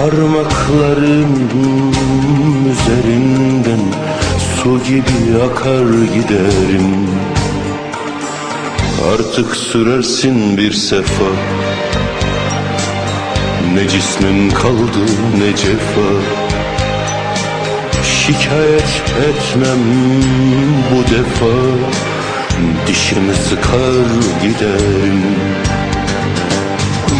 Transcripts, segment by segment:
Parmaklarım üzerinden Su gibi akar giderim. Artık sürersin bir sefa. Ne cismin kaldı ne cefa. Şikayet etmem bu defa. Dişimi sıkar giderim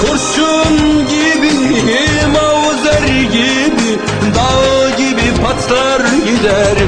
Kurşun gibi, mavzer gibi Dağ gibi patlar giderim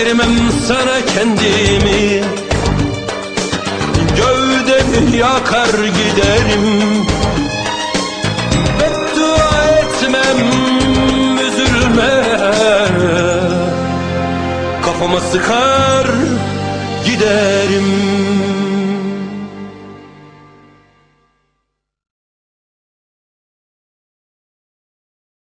Ezdirmem sana kendimi. Gövdemi yakar giderim. Beddua etmem üzülme. Kafama sıkar giderim